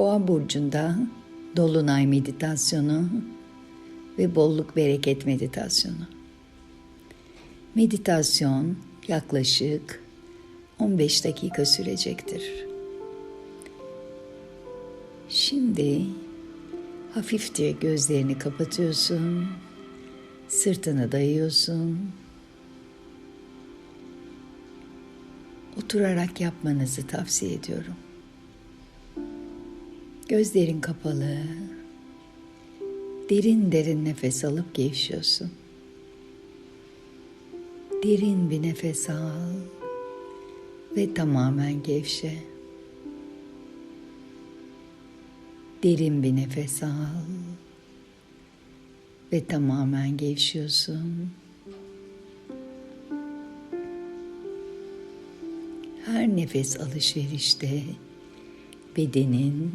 Boğa burcunda dolunay meditasyonu ve bolluk bereket meditasyonu. Meditasyon yaklaşık 15 dakika sürecektir. Şimdi hafifçe gözlerini kapatıyorsun. Sırtını dayıyorsun. Oturarak yapmanızı tavsiye ediyorum. Gözlerin kapalı. Derin derin nefes alıp gevşiyorsun. Derin bir nefes al ve tamamen gevşe. Derin bir nefes al ve tamamen gevşiyorsun. Her nefes alışverişte bedenin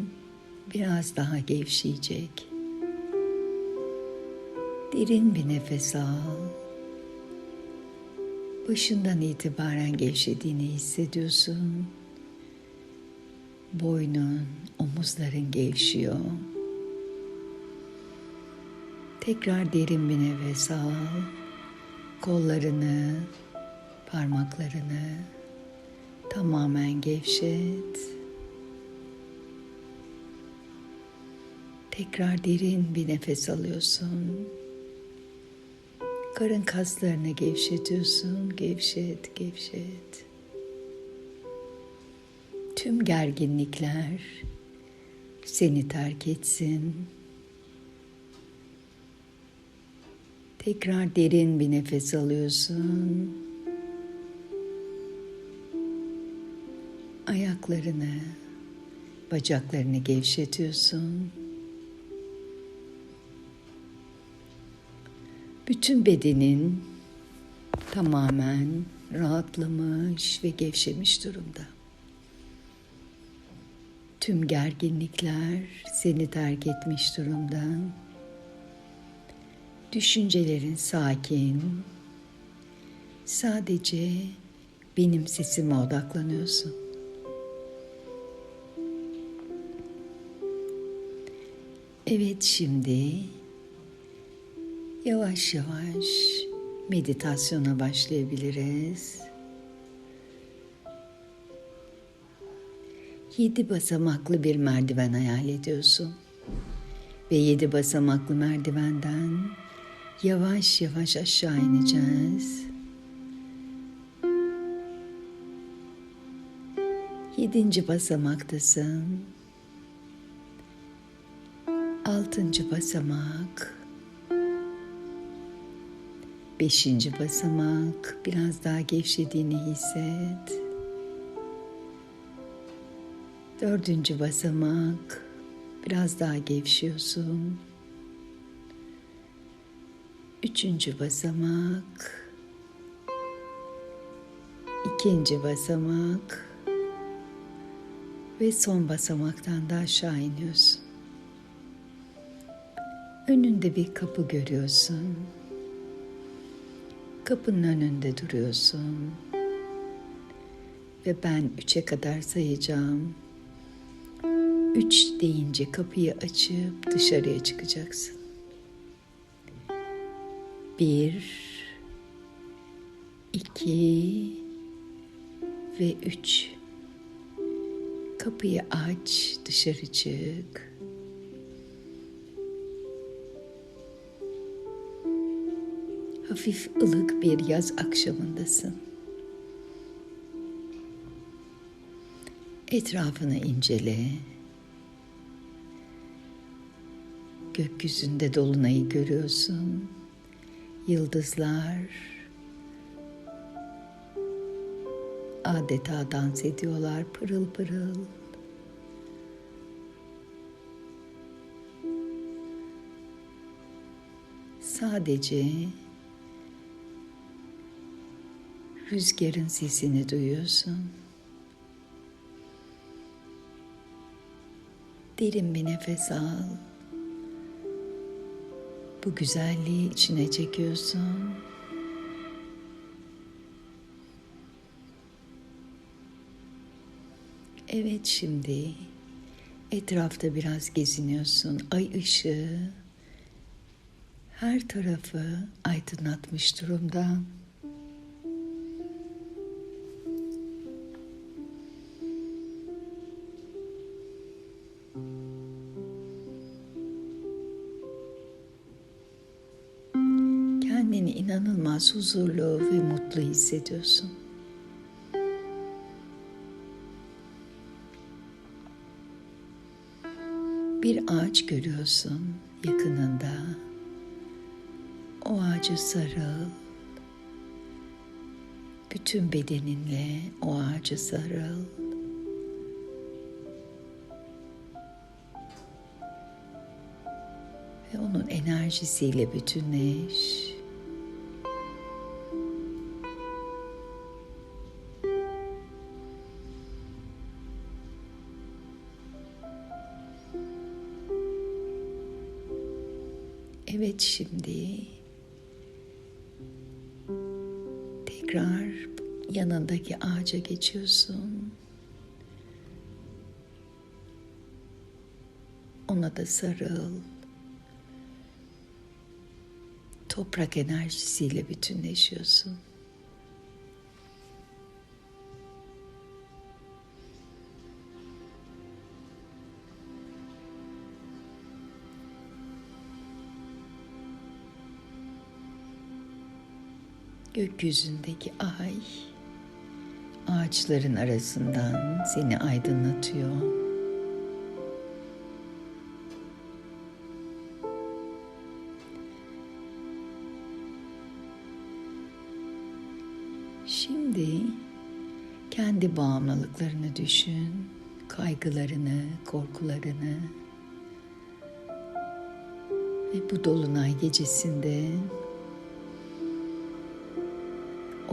biraz daha gevşeyecek. Derin bir nefes al. Başından itibaren gevşediğini hissediyorsun. Boynun, omuzların gevşiyor. Tekrar derin bir nefes al. Kollarını, parmaklarını tamamen gevşet. Tekrar derin bir nefes alıyorsun. Karın kaslarını gevşetiyorsun. Gevşet, gevşet. Tüm gerginlikler seni terk etsin. Tekrar derin bir nefes alıyorsun. Ayaklarını, bacaklarını gevşetiyorsun. Bütün bedenin tamamen rahatlamış ve gevşemiş durumda. Tüm gerginlikler seni terk etmiş durumda. Düşüncelerin sakin. Sadece benim sesime odaklanıyorsun. Evet şimdi Yavaş yavaş meditasyona başlayabiliriz. Yedi basamaklı bir merdiven hayal ediyorsun. Ve yedi basamaklı merdivenden yavaş yavaş aşağı ineceğiz. Yedinci basamaktasın. Altıncı basamak. Beşinci basamak biraz daha gevşediğini hisset. Dördüncü basamak biraz daha gevşiyorsun. Üçüncü basamak. ikinci basamak. Ve son basamaktan da aşağı iniyorsun. Önünde bir kapı görüyorsun. Kapının önünde duruyorsun. Ve ben üçe kadar sayacağım. Üç deyince kapıyı açıp dışarıya çıkacaksın. Bir, iki ve üç. Kapıyı aç, dışarı çık. Hafif ılık bir yaz akşamındasın. Etrafını incele. Gökyüzünde dolunayı görüyorsun. Yıldızlar adeta dans ediyorlar pırıl pırıl. Sadece Rüzgarın sesini duyuyorsun. Derin bir nefes al. Bu güzelliği içine çekiyorsun. Evet şimdi Etrafta biraz geziniyorsun. Ay ışığı her tarafı aydınlatmış durumda. Huzurlu ve mutlu hissediyorsun. Bir ağaç görüyorsun yakınında. O ağaca sarıl. Bütün bedeninle o ağaca sarıl. Ve onun enerjisiyle bütünleş. Evet şimdi tekrar yanındaki ağaca geçiyorsun. Ona da sarıl. Toprak enerjisiyle bütünleşiyorsun. Gökyüzündeki ay ağaçların arasından seni aydınlatıyor. Şimdi kendi bağımlılıklarını düşün, kaygılarını, korkularını ve bu dolunay gecesinde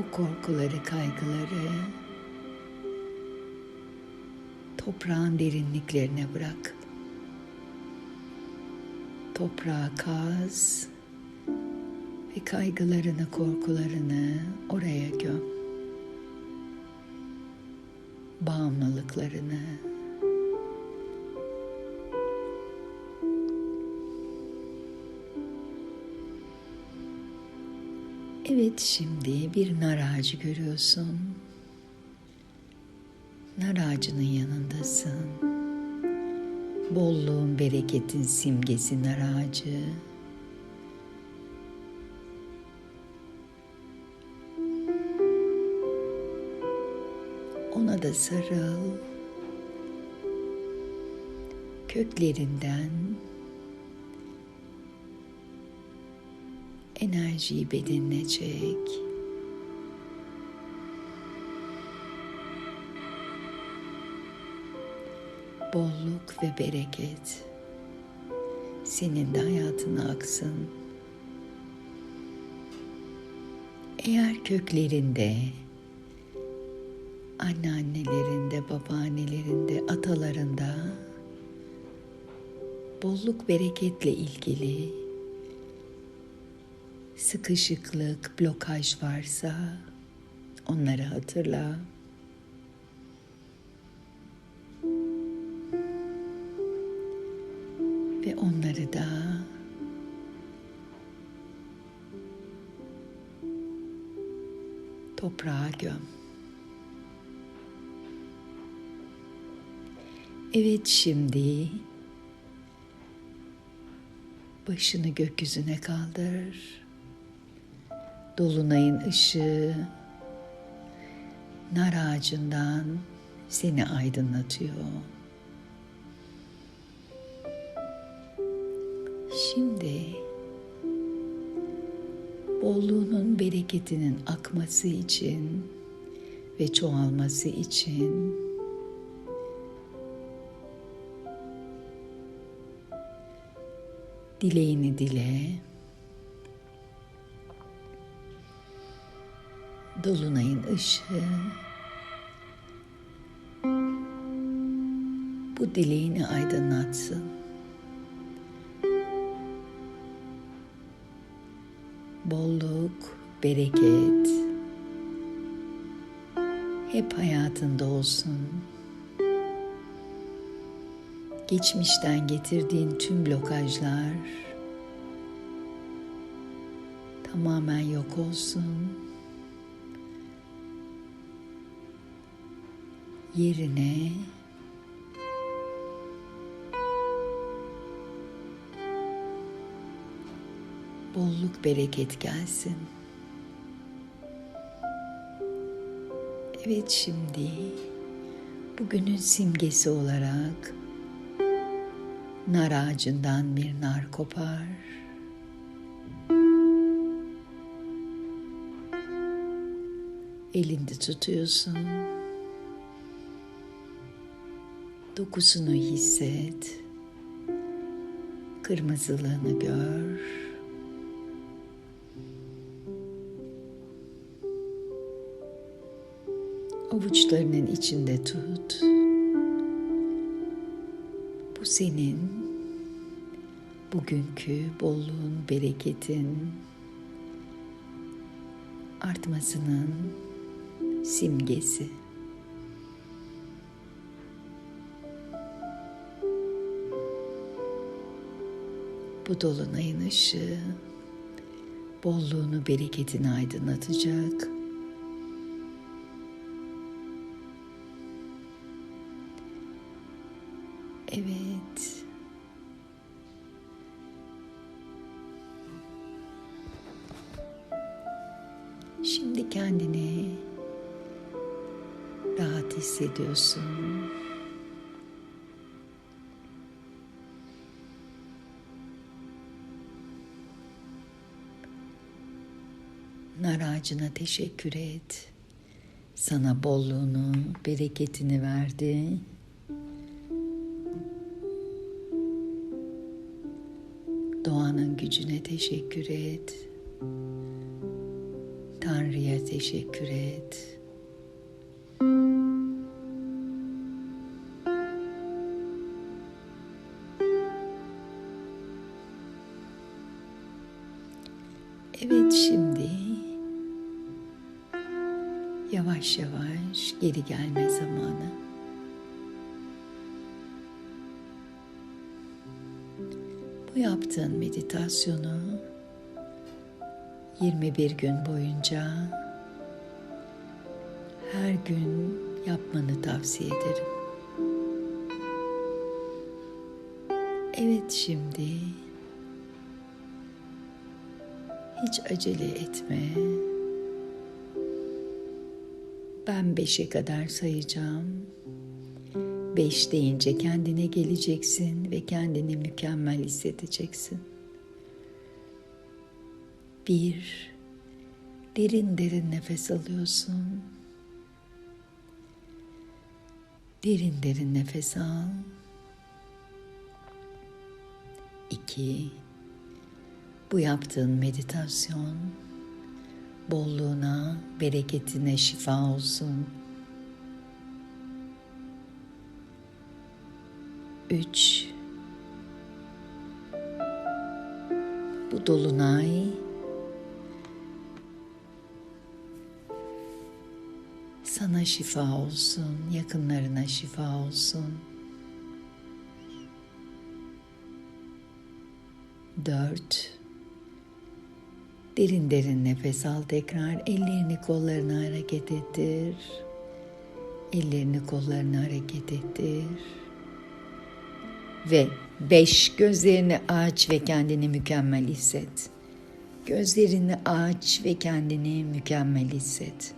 o korkuları, kaygıları toprağın derinliklerine bırak. Toprağa kaz ve kaygılarını, korkularını oraya göm. Bağımlılıklarını, Evet şimdi bir nar ağacı görüyorsun. Nar ağacının yanındasın. Bolluğun, bereketin simgesi nar ağacı. Ona da sarıl. Köklerinden enerjiyi bedenine çek. Bolluk ve bereket senin de hayatına aksın. Eğer köklerinde, anneannelerinde, babaannelerinde, atalarında bolluk bereketle ilgili sıkışıklık, blokaj varsa onları hatırla. Ve onları da toprağa göm. Evet şimdi başını gökyüzüne kaldır. Dolunayın ışığı nar ağacından seni aydınlatıyor. Şimdi bolluğunun bereketinin akması için ve çoğalması için dileğini dile. Dolunayın ışığı bu dileğini aydınlatsın. Bolluk, bereket hep hayatında olsun. geçmişten getirdiğin tüm blokajlar tamamen yok olsun. Yerine bolluk bereket gelsin. Evet şimdi bugünün simgesi olarak nar ağacından bir nar kopar. Elinde tutuyorsun. Dokusunu hisset. Kırmızılığını gör. Avuçlarının içinde tut. Bu senin bugünkü bolluğun, bereketin artmasının simgesi. Bu dolunayın ışığı bolluğunu, bereketini aydınlatacak. Evet. Şimdi kendini rahat hissediyorsun. Nar ağacına teşekkür et. Sana bolluğunu, bereketini verdi. Doğanın gücüne teşekkür et. Tanrı'ya teşekkür et. Gelme zamanı. Bu yaptığın meditasyonu 21 gün boyunca her gün yapmanı tavsiye ederim. Evet şimdi hiç acele etme. Ben beşe kadar sayacağım. Beş deyince kendine geleceksin ve kendini mükemmel hissedeceksin. Bir, derin derin nefes alıyorsun. Derin derin nefes al. İki, bu yaptığın meditasyon bolluğuna, bereketine şifa olsun. Üç, bu dolunay sana şifa olsun, yakınlarına şifa olsun. Dört, derin derin nefes al tekrar, ellerini kollarını hareket ettir. Ellerini kollarını hareket ettir. Ve beş, gözlerini aç ve kendini mükemmel hisset. Gözlerini aç ve kendini mükemmel hisset.